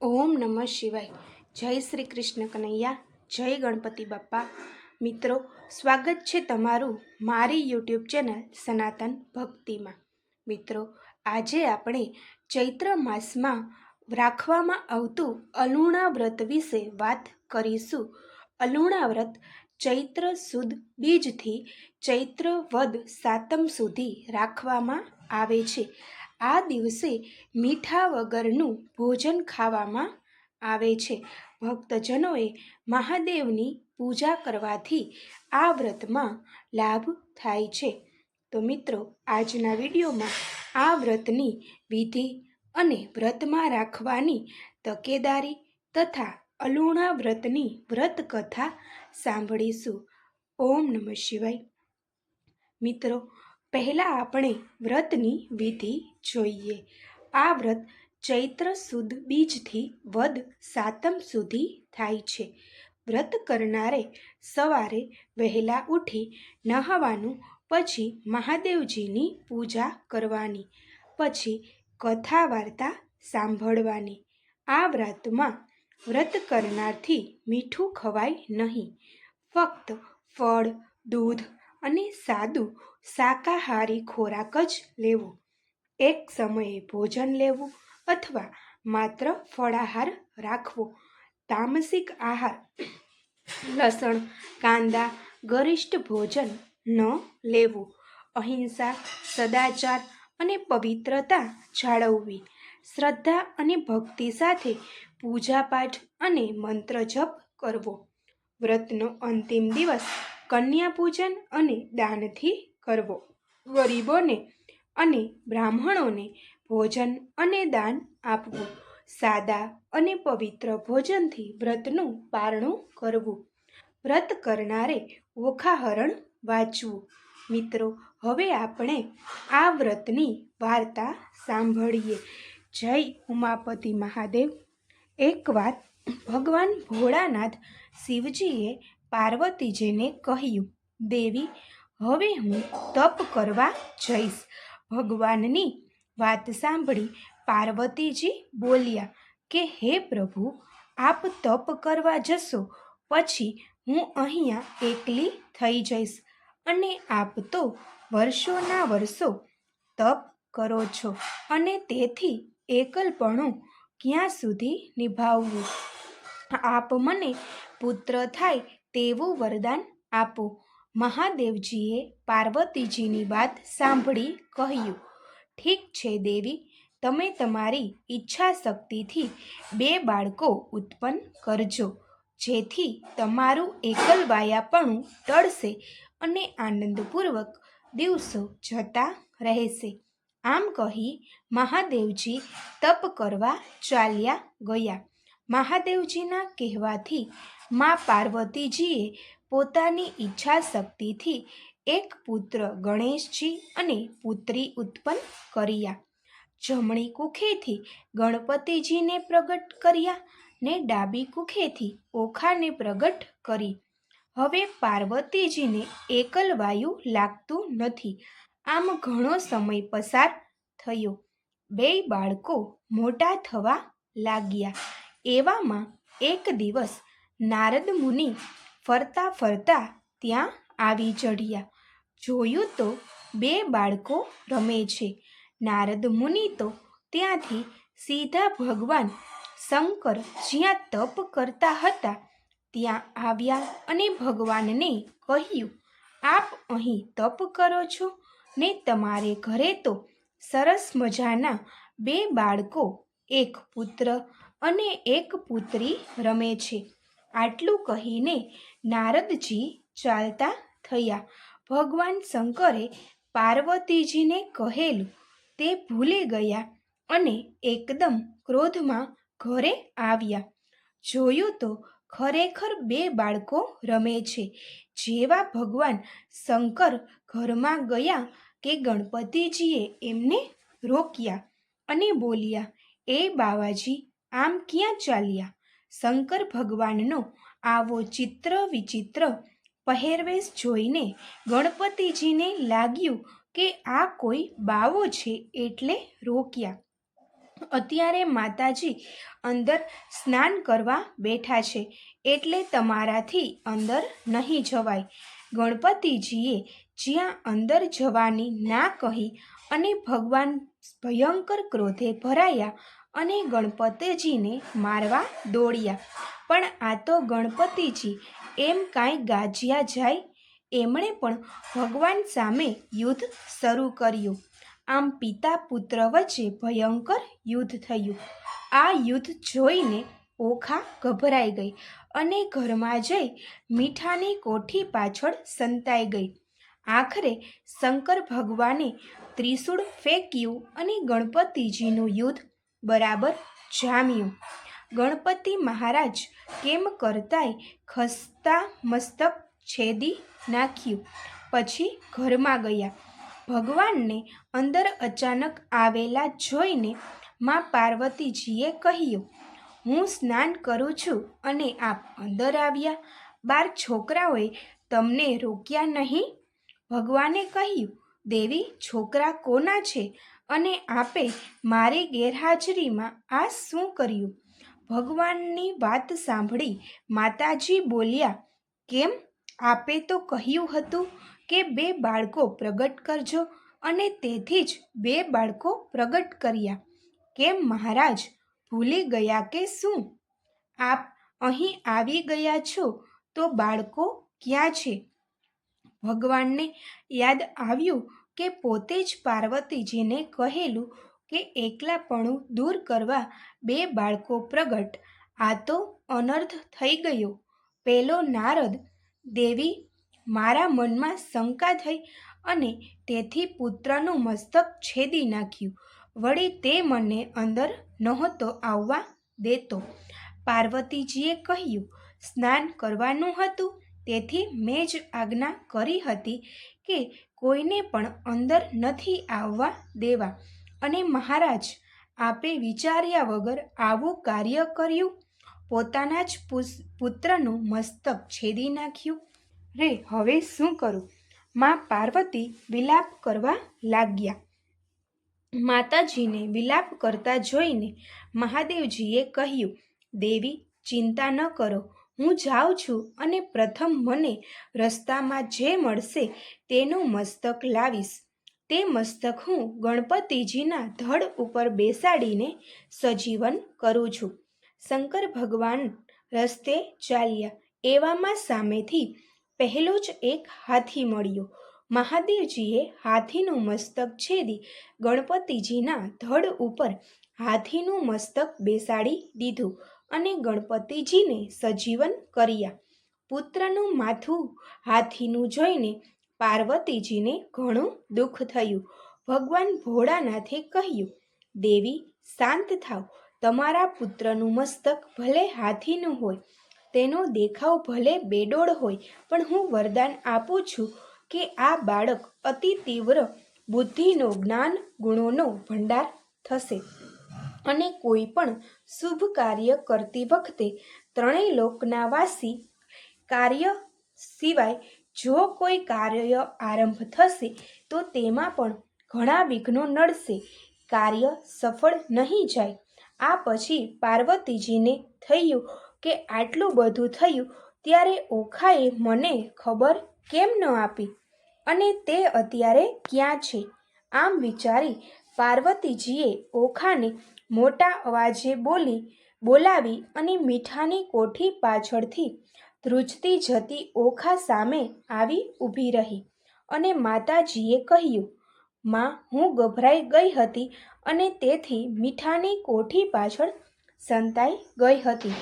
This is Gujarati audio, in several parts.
ઓમ નમઃ શિવાય. જય શ્રી કૃષ્ણ કનૈયા, જય ગણપતિ બાપ્પા મિત્રો, સ્વાગત છે તમારું મારી યુટ્યુબ ચેનલ સનાતન ભક્તિમાં. મિત્રો, આજે આપણે ચૈત્ર માસમાં રાખવામાં આવતું અલુણા વ્રત વિશે વાત કરીશું. અલુણા વ્રત ચૈત્ર સુદ બીજથી ચૈત્ર વદ સાતમ સુધી રાખવામાં આવે છે. આ દિવસે મીઠા વગરનું ભોજન ખાવામાં આવે છે. ભક્તજનોએ મહાદેવની પૂજા કરવાથી આ વ્રતમાં લાભ થાય છે. તો મિત્રો, આજના વિડીયોમાં આ વ્રતની વિધિ અને વ્રતમાં રાખવાની તકેદારી તથા અલુણા વ્રતની વ્રત કથા સાંભળીશું. ઓમ નમઃ શિવાય. મિત્રો પહેલાં આપણે વ્રતની વિધિ જોઈએ. આ વ્રત ચૈત્ર સુદ બીજથી વદ સાતમ સુધી થાય છે. વ્રત કરનારે સવારે વહેલા ઉઠી નહાવાનું પછી મહાદેવજીની પૂજા કરવાની, પછી કથા વાર્તા સાંભળવાની. આ વ્રતમાં વ્રત કરનારથી મીઠું ખવાય નહીં. ફક્ત ફળ, દૂધ અને સાદું શાકાહારી ખોરાક જ લેવો. એક સમયે ભોજન લેવું અથવા માત્ર ફળાહાર રાખવો. તામસિક આહાર, લસણ, કાંદા, ગરિષ્ઠ ભોજન ન લેવું. અહિંસા, સદાચાર અને પવિત્રતા જાળવવી. શ્રદ્ધા અને ભક્તિ સાથે પૂજાપાઠ અને મંત્ર જપ કરવો. વ્રતનો અંતિમ દિવસ કન્યા પૂજન અને દાનથી કરવો. ગરીબોને અને બ્રાહ્મણોને ભોજન અને દાન આપવું. સાદા અને પવિત્ર ભોજનથી વ્રતનું પારણું કરવું. વ્રત કરનારે ઓખાહરણ વાંચવું. મિત્રો, હવે આપણે આ વ્રતની વાર્તા સાંભળીએ. જય ઉમાપતિ મહાદેવ. એકવાર ભગવાન ભોળાનાથ શિવજીએ પાર્વતીજીને કહ્યું, દેવી, હવે હું તપ કરવા જઈશ. ભગવાનની વાત સાંભળી પાર્વતીજી બોલ્યા કે, હે પ્રભુ, આપ તપ કરવા જશો, પછી હું અહીંયા એકલી થઈ જઈશ અને આપ તો વર્ષોના વર્ષો તપ કરો છો અને તેથી એકલપણું ક્યાં સુધી નિભાવવું? આપ મને પુત્ર થાય તેવું વરદાન આપો. મહાદેવજીએ પાર્વતીજીની વાત સાંભળી કહ્યું, ઠીક છે દેવી, તમે તમારી ઈચ્છા શક્તિથી બે બાળકો ઉત્પન્ન કરજો, જેથી તમારું એકલવાયાપણું ટળશે અને આનંદપૂર્વક દિવસો જતા રહેશે. આમ કહી મહાદેવજી તપ કરવા ચાલ્યા ગયા. મહાદેવજીના કહેવાથી મા પાર્વતીજીએ પોતાની ઈચ્છા શક્તિથી એક પુત્ર ગણેશજી અને પુત્રી ઉત્પન્ન કર્યા. જમણી કુખેથી ગણપતિજીને પ્રગટ કર્યા ને ડાબી કુખેથી ઓખાને પ્રગટ કરી. હવે પાર્વતીજીને એકલવાયુ લાગતું નથી. આમ ઘણો સમય પસાર થયો. બે બાળકો મોટા થવા લાગ્યા. એવામાં એક દિવસ નારદ મુનિ ફરતા ફરતા ત્યાં આવી ચઢ્યા. જોયું તો બે બાળકો રમે છે. નારદ મુનિ તો ત્યાંથી સીધા ભગવાન શંકર જ્યાં તપ કરતા હતા ત્યાં આવ્યા અને ભગવાનને કહ્યું, આપ અહીં તપ કરો છો? ને તમારે ઘરે તો સરસ મજાના બે બાળકો, એક પુત્ર અને એક પુત્રી રમે છે. આટલું કહીને નારદજી ચાલતા થયા. ભગવાન શંકરે પાર્વતીજીને કહેલું, તે ભૂલી ગયા અને એકદમ ક્રોધમાં ઘરે આવ્યા. જોયું તો ખરેખર બે બાળકો રમે છે. જેવા ભગવાન શંકર ઘરમાં ગયા કે ગણપતિજીએ એમને રોક્યા અને બોલ્યા, એ બાવાજી આમ ક્યાં ચાલ્યા? શંકર ભગવાનનો આવો ચિત્ર વિચિત્ર પહેરવેશ જોઈને ગણપતિજીને લાગ્યું કે આ કોઈ બાવો છે એટલે રોક્યા. અત્યારે માતાજી અંદર સ્નાન કરવા બેઠા છે એટલે તમારાથી અંદર નહીં જવાય. ગણપતિજીએ જ્યાં અંદર જવાની ના કહી અને ભગવાન ભયંકર ક્રોધે ભરાયા અને ગણપતિજીને મારવા દોડ્યા. પણ આ તો ગણપતિજી એમ કાંઈ ગાજ્યા જાય, એમણે પણ ભગવાન સામે યુદ્ધ શરૂ કર્યું. આમ પિતા પુત્ર વચ્ચે ભયંકર યુદ્ધ થયું. આ યુદ્ધ જોઈને ઓખા ગભરાઈ ગઈ અને ઘરમાં જઈ મીઠાની કોઠી પાછળ સંતાઈ ગઈ. આખરે શંકર ભગવાને ત્રિશૂળ ફેંક્યું અને ગણપતિજીનું યુદ્ધ બરાબર? જામ્યું. ગણપતિ મહારાજ કેમ કરતાંય ખસતા મસ્તક છેદી નાખ્યું? પછી ઘરમાં ગયા. ભગવાનને અંદર અચાનક આવેલા જોઈને માં પાર્વતીજીએ કહ્યું, હું સ્નાન કરું છું અને આપ અંદર આવ્યા. બાર છોકરાઓએ તમને રોક્યા નહીં? ભગવાને કહ્યું, દેવી, છોકરા કોના છે? અને આપે મારી ગેરહાજરીમાં આ શું કર્યું? ભગવાનની વાત સાંભળી માતાજી બોલ્યા, કેમ? આપે તો કહ્યું હતું કે બે બાળકો પ્રગટ કરજો અને તેથી જ બે બાળકો પ્રગટ કર્યા. કેમ મહારાજ? ભૂલી ગયા કે શું? આપ અહીં આવી ગયા છો તો બાળકો ક્યાં છે? ભગવાનને યાદ આવ્યું કે પોતે જ પાર્વતીજીને કહેલું કે એકલાપણું દૂર કરવા બે બાળકો પ્રગટ. આ તો અનર્થ થઈ ગયો. પેલો નારદ, દેવી, મારા મનમાં શંકા થઈ અને તેથી પુત્રનું મસ્તક છેદી નાખ્યું. વળી તે મને અંદર નહોતો આવવા દેતો. પાર્વતીજીએ કહ્યું, સ્નાન કરવાનું હતું, તેથી મેં જ આજ્ઞા કરી હતી કે કોઈને પણ અંદર નથી આવવા દેવા. અને મહારાજ આપે વિચાર્યા વગર આવું કાર્ય કર્યું. પોતાના જ પુત્રનું મસ્તક છેદી નાખ્યું. રે, હવે શું કરું? માં પાર્વતી વિલાપ કરવા લાગ્યા. માતાજીને વિલાપ કરતા જોઈને મહાદેવજીએ કહ્યું, દેવી, ચિંતા ન કરો. હું જાઉં છું અને પ્રથમ મને રસ્તામાં જે મળશે તેનું મસ્તક લાવીશ. તે મસ્તક હું ગણપતિજીના ધડ ઉપર બેસાડીને સજીવન કરું છું. શંકર ભગવાન રસ્તે ચાલ્યા. એવામાં સામેથી પહેલો જ એક હાથી મળ્યો. મહાદેવજીએ હાથીનું મસ્તક છેદી ગણપતિજીના ધડ ઉપર હાથીનું મસ્તક બેસાડી દીધું. અને ગણપતિજીને સજીવન કર્યા. પુત્રનું માથું હાથીનું જોઈને પાર્વતીજીને ઘણું દુઃખ થયું. ભગવાન ભોળાનાથે કહ્યું, દેવી, શાંત થાવ. તમારા પુત્રનું મસ્તક ભલે હાથીનું હોય, તેનો દેખાવ ભલે બેડોળ હોય, પણ હું વરદાન આપું છું કે આ બાળક અતિ તીવ્ર બુદ્ધિનો જ્ઞાન ગુણોનો ભંડાર થશે. અને કોઈ પણ શુભ કાર્ય કરતી વખતે ત્રણેય લોકના વાસી કાર્ય સિવાય જો કોઈ કાર્ય આરંભ થશે, તો તેમાં પણ ઘણા વિઘ્નો નડશે. કાર્ય સફળ નહીં જાય. આ પછી પાર્વતીજીને થયું કે આટલું બધું થયું ત્યારે ઓખાએ મને ખબર કેમ ન આપી? અને તે અત્યારે ક્યાં છે? આમ વિચારી પાર્વતીજીએ ઓખાને મોટા અવાજે બોલી, બોલાવી અને મીઠાની કોઠી પાછળથી ધ્રુજતી જતી ઓખા સામે આવી ઊભી રહી અને માતાજીએ કહ્યું, માં, હું ગભરાઈ ગઈ હતી અને તેથી મીઠાની કોઠી પાછળ સંતાઈ ગઈ હતી.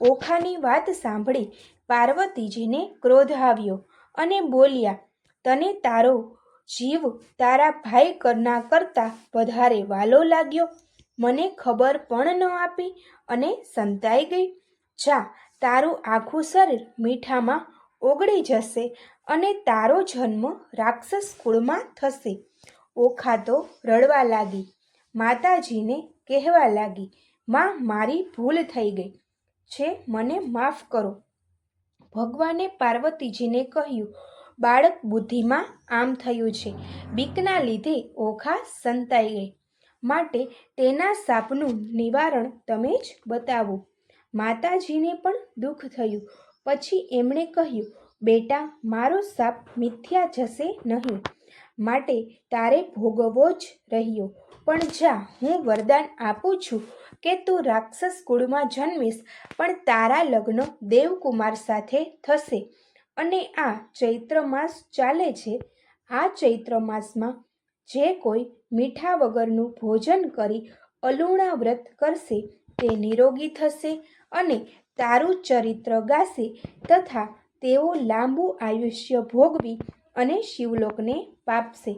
ઓખાની વાત સાંભળી પાર્વતીજીને ક્રોધ આવ્યો અને બોલ્યા, તને તારો જીવ તારા ભાઈ કરના કરતાં વધારે વાલો લાગ્યો. મને ખબર પણ ન આપી અને સંતાઈ ગઈ. જા, તારું આખું શરીર મીઠામાં ઓગળી જશે અને તારો જન્મ રાક્ષસ કુળમાં થશે. ઓખા તો રડવા લાગી. માતાજીને કહેવા લાગી, માં, મારી ભૂલ થઈ ગઈ. છે, મને માફ કરો. ભગવાને પાર્વતીજીને કહ્યું બાળક બુદ્ધિમાં આમ થયું છે. બીકના લીધે ઓખા સંતાઈ ગઈ માટે તેના સાપનું નિવારણ તમે જ બતાવો. માતાજીને પણ દુઃખ થયું. પછી એમણે કહ્યું, બેટા, મારો સાપ મિથ્યા જશે નહીં. માટે તારે ભોગવવો જ રહ્યો. પણ જા, હું વરદાન આપું છું કે તું રાક્ષસ કુળમાં જન્મીશ, પણ તારા લગ્ન દેવકુમાર સાથે થશે. અને આ ચૈત્ર માસ ચાલે છે. આ ચૈત્ર માસમાં જે કોઈ મીઠા વગરનું ભોજન કરી અલુણા વ્રત કરશે તે નિરોગી થશે અને તારું ચરિત્ર ગાશે તથા તેઓ લાંબુ આયુષ્ય ભોગવી અને શિવલોકને પાપશે.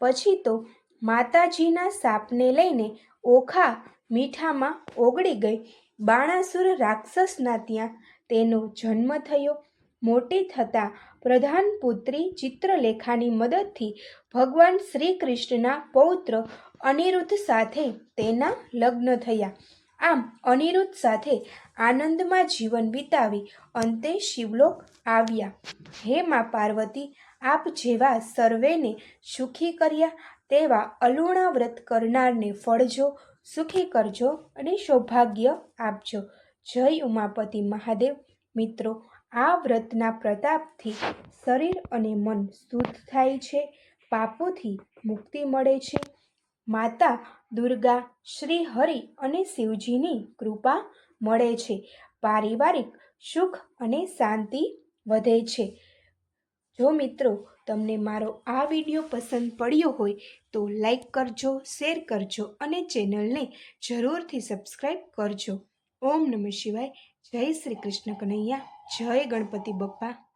પછી તો માતાજીના સાપને લઈને ઓખા મીઠામાં ઓગળી ગઈ. બાણાસુર રાક્ષસના ત્યાં તેનો જન્મ થયો. મોટી થતાં પ્રધાન પુત્રી ચિત્રલેખાની મદદથી ભગવાન શ્રી કૃષ્ણના પૌત્ર અનિરુદ્ધ સાથે તેના લગ્ન થયા. આમ અનિરુદ્ધ સાથે આનંદમાં જીવન વિતાવી અંતે શિવલોક આવ્યા. હે મા પાર્વતી, આપ જેવા સર્વેને સુખી કર્યા, તેવા અલુણા વ્રત કરનારને ફળજો, સુખી કરજો અને સૌભાગ્ય આપજો. જય ઉમાપતિ મહાદેવ. મિત્રો આ વ્રતના પ્રતાપથી શરીર અને મન શુદ્ધ થાય છે, પાપોથી મુક્તિ મળે છે. માતા દુર્ગા, શ્રી હરિ અને શિવજીની કૃપા મળે છે. પારિવારિક સુખ અને શાંતિ વધે છે. જો મિત્રો, તમને મારો આ વીડિયો પસંદ પડ્યો હોય, તો લાઈક કરજો, શેર કરજો અને ચેનલને જરૂરથી સબસ્ક્રાઈબ કરજો. ઓમ નમઃ શિવાય. જય શ્રી કૃષ્ણ કનૈયા. જય ગણપતિ બપ્પા.